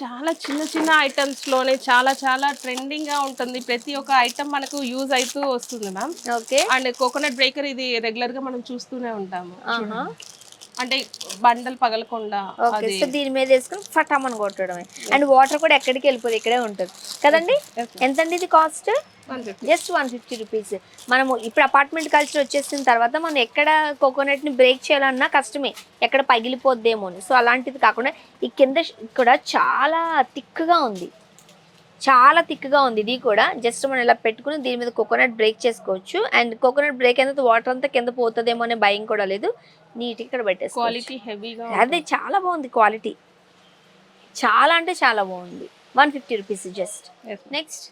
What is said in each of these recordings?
చాలా చిన్న చిన్న ఐటమ్స్లోనే చాలా చాలా ట్రెండింగ్గా ఉంటుంది. ప్రతి ఒక్క ఐటమ్ మనకు యూజ్ అవుతూ వస్తుంది ma'am okay. And coconut breaker ఇది రెగ్యులర్గా మనం చూస్తూనే ఉంటాము. అంటే బండలు పగలకుండా సో దీని మీద వేసుకుని ఫటామని కొట్టడమే. అండ్ వాటర్ కూడా ఎక్కడికి వెళ్ళిపోదు ఇక్కడే ఉంటుంది. కదండి? ఎంతండి ఇది cost 150. Just one fifty rupees మనము ఇప్పుడు అపార్ట్మెంట్ కల్చర్ వచ్చేసిన తర్వాత మనం ఎక్కడ కోకోనట్ని బ్రేక్ చేయాలన్నా కష్టమే. ఎక్కడ పగిలిపోద్దేమో అని. సో అలాంటిది కాకుండా ఈ కింద కూడా చాలా థిక్గా ఉంది. చాలా థిక్గా ఉంది. ఇది కూడా జస్ట్ మనం ఇలా పెట్టుకుని దీని మీద కోకోనట్ బ్రేక్ చేసుకోవచ్చు. అండ్ కోకోనట్ బ్రేక్ అయిన వాటర్ అంతా కింద పోతుందేమో అనే భయం కూడా లేదు. నీట్ ఇక్కడ పెట్టేసుకోవచ్చు. క్వాలిటీ హెవీగా అదే చాలా బాగుంది క్వాలిటీ చాలా అంటే చాలా బాగుంది. One fifty rupees just next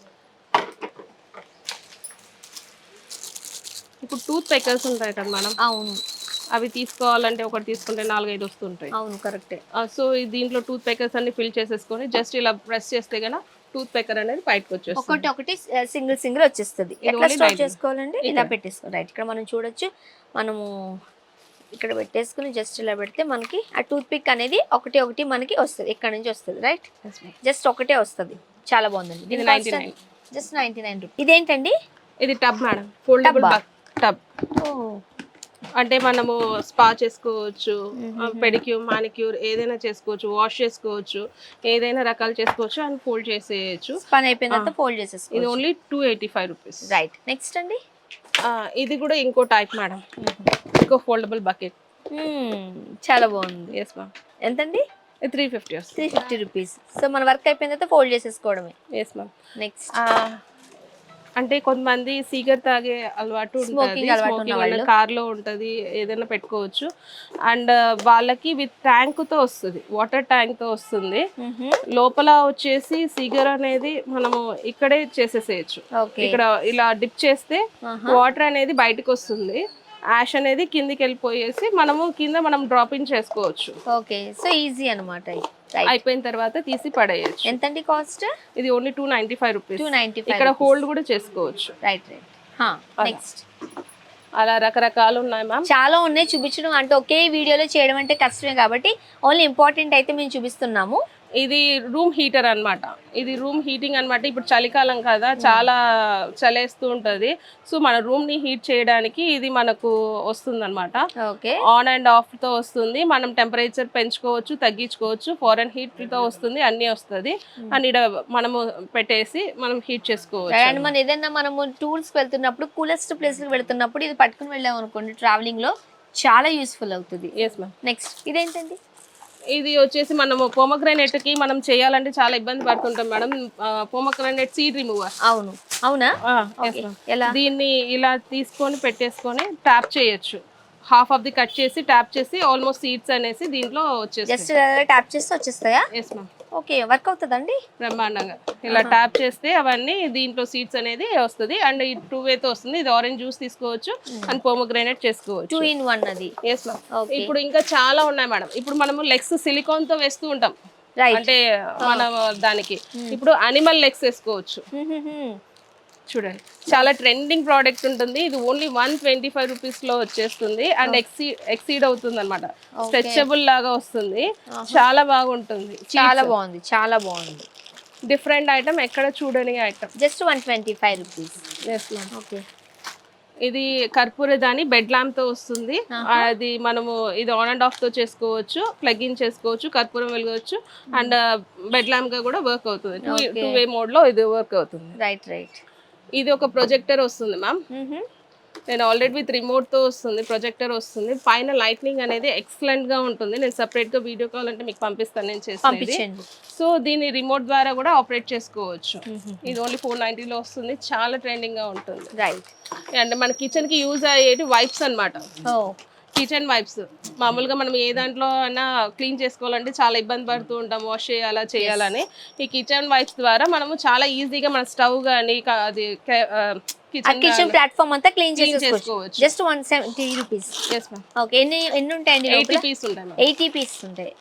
ఇప్పుడు టూత్ పేకర్స్ ఉంటాయి కదా మనం అవును. అవి తీసుకోవాలంటే ఒకటి తీసుకుంటే నాలుగైదు వస్తుంటాయి. అవును కరెక్టే. సో దీంట్లో టూత్ పేకర్స్ అన్ని ఫిల్ చేసేసుకొని జస్ట్ ఇలా ప్రెస్ చేస్తే గన టూత్ పేకర్ అనేది బయటకు వచ్చేస్తుంది. ఒకటి ఒకటి సింగిల్ సింగిల్ వచ్చేస్తుంది. ఎట్లా స్టోర్. చేసుకోవాలండి ఇలా పెట్టేసుకో రైట్ ఇక్కడ మనం చూడొచ్చు. మనము ఇక్కడ పెట్టేసుకుని జస్ట్ ఇలా పెడితే మనకి ఆ టూత్ పిక్ అనేది ఒకటి ఒకటి మనకి వస్తుంది. ఇక్కడ నుంచి వస్తుంది రైట్? జస్ట్ ఒకటే వస్తుంది. చాలా బాగుందండి. ఇది 99. జస్ట్ నైన్టీ నైన్ ఇదేంటండి? ఇది టబ్ మేడం. ఫోల్డబుల్? టబ్ అంటే మనము స్పా చేసుకోవచ్చు పెడిక్యూర్ మానిక్యూర్ ఏదైనా చేసుకోవచ్చు వాష్ చేసుకోవచ్చు ఏదైనా రకాలు చేసుకోవచ్చు అండ్ ఫోల్డ్ చేసేయచ్చు. పని అయిపోయిన తర్వాత ఫోల్డ్ చేసేసుకో ఇది only two eighty five rupees. Right next అండి? ఇది కూడా ఇంకో టైప్ మేడం. ఇంకో ఫోల్డబుల్ బకెట్. Hmm, చాలా బాగుంది. ఎస్ మ్యామ్ ఎంతండి? Three fifty three fifty rupees so మన వర్క్ అయిపోయిన తర్వాత ఫోల్డ్ చేసేసుకోవడమే. ఎస్ మ్యామ్ నెక్స్ట్ అంటే కొంతమంది సిగరెట్ తాగే అలవాటు ఉంటుంది. కార్లో ఉంటది ఏదైనా పెట్టుకోవచ్చు. అండ్ వాళ్ళకి విత్ ట్యాంక్తో వస్తుంది వాటర్ ట్యాంక్తో వస్తుంది. లోపల వచ్చేసి సిగర్ అనేది మనము ఇక్కడే చేసేసేయచ్చు. ఇక్కడ ఇలా డిప్ చేస్తే వాటర్ అనేది బయటకు వస్తుంది యాష్ అనేది కిందికి వెళ్ళిపోయేసి మనము కింద మనం డ్రాపింగ్ చేసుకోవచ్చు. ఓకే సో ఈజీ అనమాట అయిపోయిన తర్వాత తీసి పడేయచ్చు. ఎంతండి కాస్ట్? ఇది only two ninety five rupees. Two ninety five ఇక్కడ హోల్డ్ కూడా చేసుకోవచ్చు. రైట్ రైట్ నెక్స్ట్ అలా. రకరకాలు ఉన్నాయి మ్యామ్ చాలా ఉన్నాయి చూపించడం అంటే ఒకే వీడియోలో చేయడం అంటే కష్టమే కాబట్టి ఓన్లీ ఇంపార్టెంట్ అయితే మేము చూపిస్తున్నాము. ఇది రూమ్ హీటర్ అన్నమాట. ఇది రూమ్ హీటింగ్ అన్నమాట. ఇప్పుడు చలికాలం కదా చాలా చలేస్తూ ఉంటది. సో మన రూమ్ని హీట్ చేయడానికి ఇది మనకు వస్తుంది అనమాట ఓకే. ఆన్ అండ్ ఆఫ్తో వస్తుంది. మనం టెంపరేచర్ పెంచుకోవచ్చు తగ్గించుకోవచ్చు. ఫారెన్ హీట్తో వస్తుంది అన్ని వస్తుంది. అండ్ ఇక్కడ మనము పెట్టేసి మనం హీట్ చేసుకోవచ్చు అండ్ మనం ఏదైనా మనము టూర్స్ వెళ్తున్నప్పుడు కూలెస్ట్ ప్లేస్ వెళ్తున్నప్పుడు ఇది పట్టుకుని వెళ్ళాం అనుకోండి ట్రావెలింగ్లో చాలా యూస్ఫుల్ అవుతుంది. నెక్స్ట్ ఇదేంటండి? ఇది వచ్చేసి మనము pomegranate కి మనం చేయాలంటే చాలా ఇబ్బంది పడుతుంటాం మేడం. పోమగ్రానైట్ సీడ్ రిమూవర్ అవును. అవునా? దీన్ని ఇలా తీసుకొని పెట్టేసుకొని ట్యాప్ చేయొచ్చు. హాఫ్ ఆఫ్ ది కట్ చేసి ట్యాప్ చేసి ఆల్మోస్ట్ సీడ్స్ అనేసి దీంట్లో వచ్చేస్తాయి. జస్ట్ ట్యాప్ చేస్తే వచ్చేస్తాయా? ఎస్ మ్యామ్ ఓకే వర్క్ అవుతుందండి? బ్రహ్మాండంగా. ఇలా ట్యాప్ చేస్తే అవన్నీ దీంట్లో సీడ్స్ అనేది వస్తుంది. అండ్ ఈ టూ వేతో వస్తుంది. ఇది ఆరెంజ్ జ్యూస్ తీసుకోవచ్చు అండ్ పోమోగ్రానైట్ చేసుకోవచ్చు. టూ ఇన్ వన్ అది. Yes ma'am Okay. ఇప్పుడు ఇంకా చాలా ఉన్నాయి మేడం. ఇప్పుడు మనము లెగ్స్ సిలికాన్తో వేస్తూ ఉంటాం. అంటే మన దానికి. ఇప్పుడు అనిమల్ లెగ్స్ వేసుకోవచ్చు. చూడండి. చాలా ట్రెండింగ్ ప్రోడక్ట్ ఉంటుంది. ఇది ఓన్లీ వన్ ట్వంటీ ఫైవ్ రూపీస్లో వచ్చేస్తుంది. అండ్ ఎక్సీ ఎక్సీడ్ అవుతుంది అనమాట స్ట్రెచబుల్ లాగా వస్తుంది. చాలా బాగుంటుంది. చాలా బాగుంది. చాలా బాగుంది. డిఫరెంట్ ఐటమ్ ఎక్కడ చూడని item just one twenty five rupees okay ఇది కర్పూర దాని బెడ్ ల్యాంప్తో వస్తుంది. అది మనము ఇది ఆన్ అండ్ ఆఫ్తో చేసుకోవచ్చు ప్లగ్ ఇన్ చేసుకోవచ్చు కర్పూరం వెలగవచ్చు అండ్ బెడ్ ల్యాంప్గా కూడా వర్క్ అవుతుంది. టూ టూ వే మోడ్లో ఇది వర్క్ అవుతుంది. రైట్ రైట్ ఇది ఒక ప్రొజెక్టర్ వస్తుంది మ్యామ్ నేను ఆల్రెడీ విత్ రిమోట్తో వస్తుంది ప్రొజెక్టర్ వస్తుంది. పైన లైట్నింగ్ అనేది ఎక్సలెంట్గా ఉంటుంది. నేను సెపరేట్గా వీడియో కాల్ అంటే మీకు పంపిస్తాను నేను పంపించండి. సో దీన్ని రిమోట్ ద్వారా కూడా ఆపరేట్ చేసుకోవచ్చు. ఇది ఓన్లీ ఫోర్ నైన్టీలో వస్తుంది. చాలా ట్రెండింగ్గా ఉంటుంది. రైట్ అండ్ మన కిచెన్కి యూజ్ అయ్యేటి వైప్స్ అన్నమాట. ఓ. కిచెన్ వైప్స్ మామూలుగా మనం ఏ దాంట్లో అయినా క్లీన్ చేసుకోవాలంటే చాలా ఇబ్బంది పడుతూ ఉంటాం వాష్ చేయాలా చేయాలని. ఈ కిచెన్ వైప్స్ ద్వారా మనము చాలా ఈజీగా మన స్టవ్ కానీ అది కిచెన్ కిచెన్ ప్లాట్ఫామ్ అంతా క్లీన్ చేసుకోవచ్చు. Just one seventy rupees okay ఎన్ని ఎన్ని ఉంటాయండి ఎయిటీ పీస్ ఉంటాయి ఎయిటీ పీసెస్ ఉంటాయి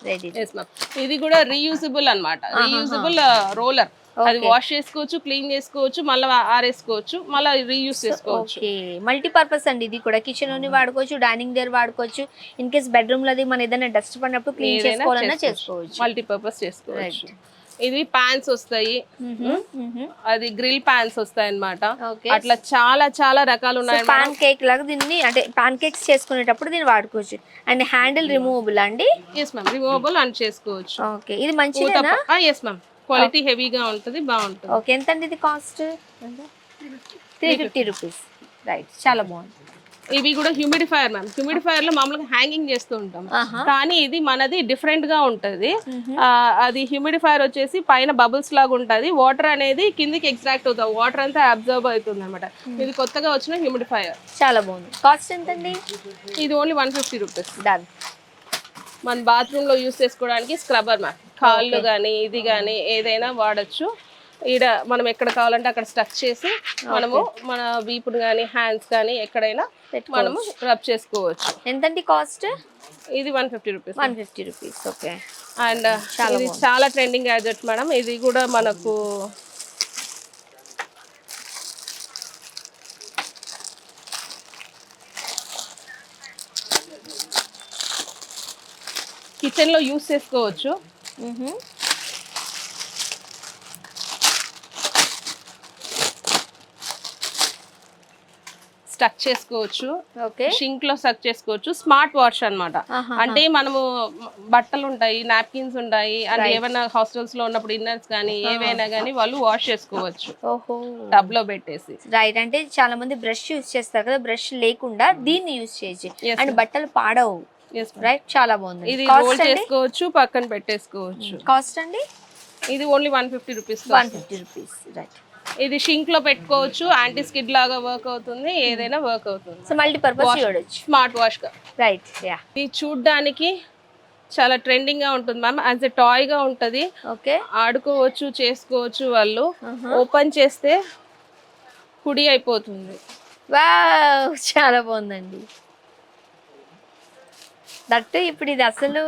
ఇది కూడా రీయూజబుల్ అన్నమాట. రీయూజబుల్ రోలర్ అది వాష్ చేసుకోవచ్చు క్లీన్ చేసుకోవచ్చు మళ్ళీ ఆరేసుకోవచ్చు మళ్ళీ రీయూజ్ చేసుకోవచ్చు. ఓకే మల్టీపర్పస్ అండి ఇది కూడా. కిచెన్లోని వాడుకోవచ్చు డైనింగ్ దగ్గర వాడుకోవచ్చు. ఇన్ కేస్ బెడ్రూమ్లో మన ఏదైనా డస్ట్ పడినప్పుడు క్లీన్ చేసుకోవాలన్నా చేసుకోవచ్చు. మల్టీపర్పస్ చేసుకోవచ్చు. ఇది ప్యాన్స్ వస్తాయి. అది గ్రిల్ ప్యాన్స్ వస్తాయి అన్నమాట ఓకే అట్లా చాలా చాలా రకాలు ఉన్నాయి పాన్ కేక్ లాగా దీన్ని అంటే పాన్ కేక్స్ చేసుకునేటప్పుడు దీన్ని వాడుకోవచ్చు. అండ్ హ్యాండిల్ రిమూవబుల్ అండి? ఎస్ మ్యామ్ రిమూవబుల్ అని చేసుకోవచ్చు. ఓకే ఇది మంచిదేనా? ఎస్ మ్యామ్ క్వాలిటీ హెవీగా ఉంటుంది బాగుంటుంది. ఓకే ఎంత అండి ఇది cost? Three fifty rupees. Right చాలా బాగుంది. ఇవి కూడా హ్యూమిడిఫైయర్ మ్యామ్. హ్యూమిడిఫైయర్లో మామూలుగా హ్యాంగింగ్ చేస్తూ ఉంటాం. కానీ ఇది మనది డిఫరెంట్గా ఉంటది అది హ్యూమిడిఫైయర్ వచ్చేసి పైన బబుల్స్ లాగా ఉంటది. వాటర్ అనేది కిందికి ఎక్స్ట్రాక్ట్ అవుతుంది. వాటర్ అంతా అబ్జర్వ్ అవుతుంది అనమాట ఇది కొత్తగా వచ్చిన హ్యూమిడిఫైయర్. చాలా బాగుంది. కాస్ట్ ఎంత అండి ఇది only one fifty rupees. Done. మన బాత్రూమ్లో యూస్ చేసుకోవడానికి స్క్రబ్బర్ మ్యామ్ కాళ్ళు కానీ ఇది కానీ ఏదైనా వాడచ్చు. ఈడ మనం ఎక్కడ కావాలంటే అక్కడ స్టక్ చేసి మనము మన వీపును కానీ హ్యాండ్స్ కానీ ఎక్కడైనా మనము రబ్ చేసుకోవచ్చు. ఎంతండి కాస్ట్? ఇది one fifty rupees. One fifty rupees. Okay. And ఇది చాలా ట్రెండింగ్ గ్యాజెట్ మేడం. ఇది కూడా మనకు కిచెన్లో యూస్ చేసుకోవచ్చు. స్టక్ చేసుకోవచ్చు. ఓకే. షింక్లో స్టక్ చేసుకోవచ్చు. స్మార్ట్ వాష్ అన్నమాట. ఆహా. అంటే మనము బట్టలు ఉంటాయి నాప్కిన్స్ ఉంటాయి అండ్ ఏమైనా హాస్టల్స్లో ఉన్నప్పుడు ఇన్నర్స్ కానీ ఏవైనా కానీ వాళ్ళు వాష్ చేసుకోవచ్చు. ఓహో. టబ్లో పెట్టేసి. రైట్ అంటే చాలా మంది బ్రష్ యూస్ చేస్తారు కదా బ్రష్ లేకుండా దీన్ని యూస్ చేయొచ్చు. Yes, అండ్ బట్టలు పాడవు. రైట్ చాలా బాగుంది ఇది రోల్ చేసుకోవచ్చు పక్కన పెట్టేసుకోవచ్చు. కాస్ట్ అండి? ఇది only one fifty rupees one fifty rupees right ఇది షింక్లో పెట్టుకోవచ్చు యాంటీ స్కిడ్ లాగా వర్క్ అవుతుంది ఏదైనా వర్క్ అవుతుంది. సో మల్టీపర్పస్ చూడొచ్చు స్మార్ట్ వాష్గా. రైట్ యా ఇది చూడ్డానికి చాలా ట్రెండింగ్గా ఉంటుంది మ్యామ్ యాజ్ ఎ టాయ్గా ఉంటది. ఓకే ఆడుకోవచ్చు చేసుకోవచ్చు వాళ్ళు. ఓపెన్ చేస్తే కుడి అయిపోతుంది. వావ్ చాలా బాగుందండి. దట్టు ఇప్పుడు ఇది అసలు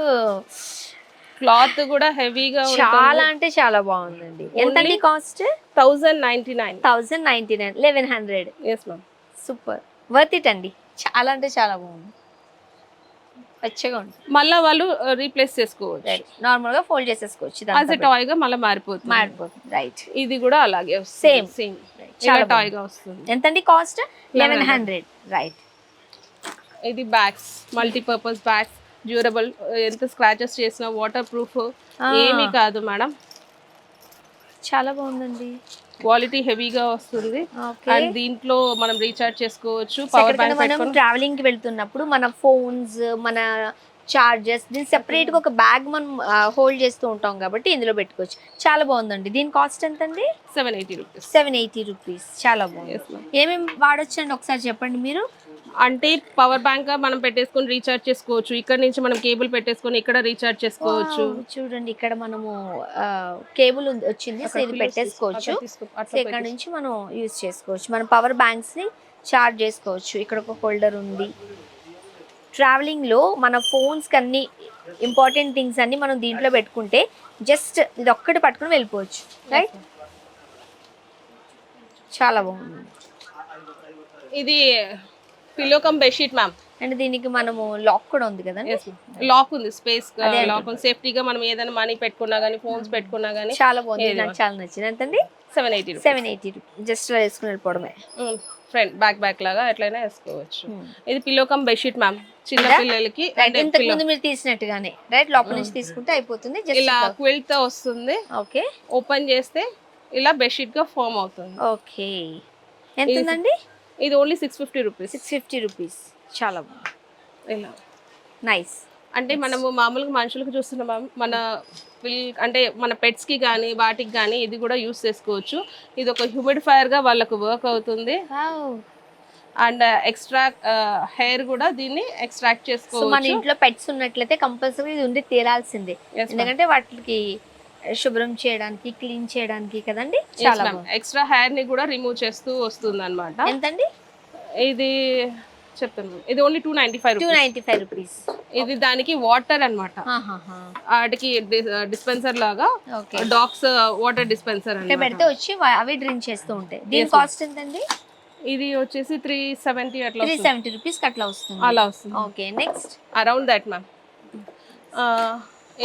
క్లాత్ కూడా హెవీగా చాలా అంటే చాలా బాగుందండి. ఎంతండి cost? Thousand ninety nine thousand ninety nine eleven hundred yes ma'am super. Worth it అండి. చాలా అంటే చాలా బాగుంది. పచ్చగా ఉంటుంది. మళ్ళీ వాళ్ళు రీప్లేస్ చేసుకోవచ్చు. రైట్ నార్మల్గా ఫోల్డ్ చేసేసుకోవచ్చు యాజ్ ఎ టాయ్గా మళ్ళీ మారిపోతుంది. మారిపోతుంది. రైట్ ఇది కూడా అలాగే. సేమ్ చాలా టాయ్గా వస్తుంది. ఎంతండి కాస్ట్? లెవెన్ హండ్రెడ్ రైట్ ఇది బ్యాగ్స్ మల్టీపర్పస్ బ్యాగ్స్ డ్యూరబుల్ ఎంత స్క్రాచెస్ చేసినా వాటర్ ప్రూఫ్ ఏమీ కాదు మేడం చాలా బాగుందండి. క్వాలిటీ హెవీగా వస్తుంది. అండ్ దీంట్లో మనం రీఛార్జ్ చేసుకోవచ్చు పవర్ బ్యాంక్ మనం ట్రావెలింగ్కి వెళ్తున్నప్పుడు మన ఫోన్స్ మన చార్జెస్ దీని సెపరేట్గా ఒక బ్యాగ్ మనం హోల్డ్ చేస్తూ ఉంటాం కాబట్టి ఇందులో పెట్టుకోవచ్చు. చాలా బాగుందండి. దీని కాస్ట్ ఎంత అండి seven eighty rupees seven eighty rupees చాలా బాగుంది. ఏమేమి వాడొచ్చు అండి ఒకసారి చెప్పండి మీరు? అంటే పవర్ బ్యాంక్ మనం పెట్టేసుకొని రీఛార్జ్ చేసుకోవచ్చు. ఇక్కడ నుంచి మనం కేబుల్ పెట్టేసుకొని ఇక్కడ రీఛార్జ్ చేసుకోవచ్చు. చూడండి ఇక్కడ మనము కేబుల్ వచ్చింది. సో ఇది పెట్టేసుకోవచ్చు. సో ఇక్కడ నుంచి మనం యూజ్ చేసుకోవచ్చు. మన పవర్ బ్యాంక్స్ని చార్జ్ చేసుకోవచ్చు. ఇక్కడ ఒక హోల్డర్ ఉంది. ట్రావెలింగ్లో మన ఫోన్స్కి అన్ని ఇంపార్టెంట్ థింగ్స్ అన్ని మనం దీంట్లో పెట్టుకుంటే జస్ట్ ఇది ఒక్కటి పట్టుకుని వెళ్ళిపోవచ్చు రైట్? చాలా బాగుంది. ఇది pillow cum bedsheet ma'am. And దీనికి మనము లాక్ కూడా ఉంది కదండి లాక్ ఉంది స్పేస్ లాక్ ఉంది. సేఫ్టీగా మనం ఏదైనా మనీ పెట్టుకున్నా కానీ ఫోన్స్ పెట్టుకున్నా కానీ చాలా బాగుంది. నాకు చాలా నచ్చింది. ఎంతండి? Seven eighty seven eighty just వేసుకుని వెళ్ళిపోవడమే. ఫ్రంట్ బ్యాక్ బ్యాక్ లాగా ఎట్లయినా వేసుకోవచ్చు. Hmm. ఇది పిల్లో కమ్ బెడ్షీట్ మ్యామ్ చిన్న? పిల్లలకి. ముందు మీరు తీసినట్టుగానే. రైట్ లోపల నుంచి తీసుకుంటే అయిపోతుంది. ఇలా క్విల్ట్తో వస్తుంది. ఓకే ఓపెన్ చేస్తే ఇలా బెడ్షీట్గా ఫామ్ అవుతుంది. ఓకే ఎంత ఉందండి ఇది only six fifty rupees six fifty rupees చాలా బాగుంది. ఇలా నైస్ అంటే మనము మామూలుగా మనుషులకు చూస్తున్నాం మన పిల్ అంటే మన pets కి కానీ వాటికి కానీ ఇది కూడా యూస్ చేసుకోవచ్చు. ఇది ఒక హ్యూమిడిఫైయర్గా వాళ్ళకు వర్క్ అవుతుంది. అండ్ ఎక్స్ట్రా హెయిర్ కూడా దీన్ని ఎక్స్ట్రాక్ట్ సో మన చేసుకోవచ్చు. ఇంట్లో పెట్స్ ఉన్నట్లయితే కంపల్సరీ ఇది ఉండి తీరాల్సిందే. ఎందుకంటే వాటికి శుభ్రం చేయడానికి క్లీన్ చేయడానికి కదండి? చాలా ఎక్స్ట్రా హెయిర్ని కూడా రిమూవ్ చేస్తూ వస్తుంది అనమాట ఎంతండి? ఇది చెప్తాను. ఇది only two ninety five two ninety five rupees ఇది దానికి వాటర్ అన్నమాట. వాటికి డిస్పెన్సర్ లాగా డాగ్స్ వాటర్ డిస్పెన్సర్ అన్నమాట. పెడితే వచ్చి అవి డ్రింక్ చేస్తూ ఉంటాయి. దీని కాస్ట్ ఎంతండి? ఇది వచ్చేసి త్రీ సెవెంటీ అట్లా త్రీ. సెవెంటీ రూపీస్ అట్లా వస్తుంది. అలా వస్తుంది. Okay next around that ma'am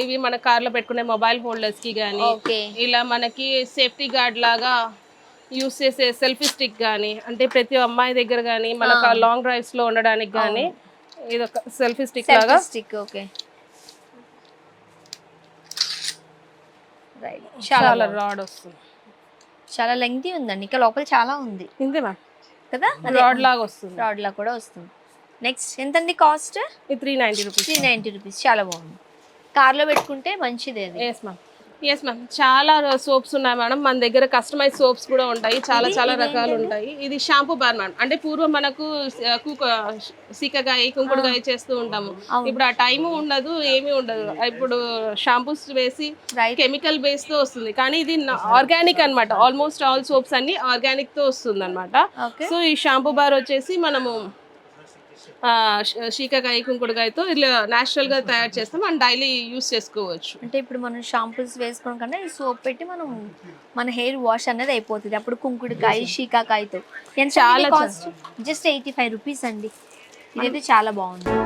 ఇవి మన కార్లో పెట్టుకునే మొబైల్ హోల్డర్స్కి కానీ ఇలా మనకి సేఫ్టీ గార్డ్ లాగా యూస్ చేసే సెల్ఫీ స్టిక్ కానీ అంటే ప్రతి అమ్మాయి దగ్గర కానీ మనకు లాంగ్ డ్రైవ్స్లో ఉండడానికి కానీ ఇది ఒక సెల్ఫీ స్టిక్ లాగా. Stick okay. రైట్ చాలా రాడ్ వస్తుంది. చాలా లెంగ్తీ ఉందండి. ఇంకా లోపల చాలా ఉంది. ఇంతే మ్యామ్. కదా? రాడ్ లాగా వస్తుంది. రాడ్ లా కూడా వస్తుంది. నెక్స్ట్ ఎంతండి కాస్ట్ ఇది three ninety rupees three ninety rupees చాలా బాగుంది. కార్లో పెట్టుకుంటే మంచిది అది. ఎస్ మ్యామ్ ఎస్ మ్యామ్ చాలా సోప్స్ ఉన్నాయి మేడం. మన దగ్గర కస్టమైజ్ సోప్స్ కూడా ఉంటాయి. చాలా చాలా రకాలు ఉంటాయి. ఇది షాంపూ బార్ మేడం అంటే పూర్వం మనకు సీకగాయ కుంకుడుగాయ చేస్తూ ఉంటాము. ఇప్పుడు ఆ టైం ఉండదు ఏమీ ఉండదు. ఇప్పుడు షాంపూస్ వేసి కెమికల్ బేస్తో వస్తుంది. కానీ ఇది ఆర్గానిక్ అన్నమాట. ఆల్మోస్ట్ ఆల్ సోప్స్ అన్ని ఆర్గానిక్తో వస్తుంది అనమాట సో ఈ షాంపూ బార్ వచ్చేసి మనము శీకాకాయ కుంకుడుకాయతో ఇలా natural గా తయారు చేస్తాం అండ్ డైలీ యూస్ చేసుకోవచ్చు. అంటే ఇప్పుడు మనం షాంపూస్ వేసుకోవడం కన్నా ఈ సోప్ పెట్టి మనం మన హెయిర్ వాష్ అనేది అయిపోతుంది. అప్పుడు కుంకుడుకాయ షీకాకాయతో ఎంత చాలా జస్ట్ ఎయిటీ ఫైవ్ రూపీస్ అండి. ఇదైతే చాలా బాగుంది.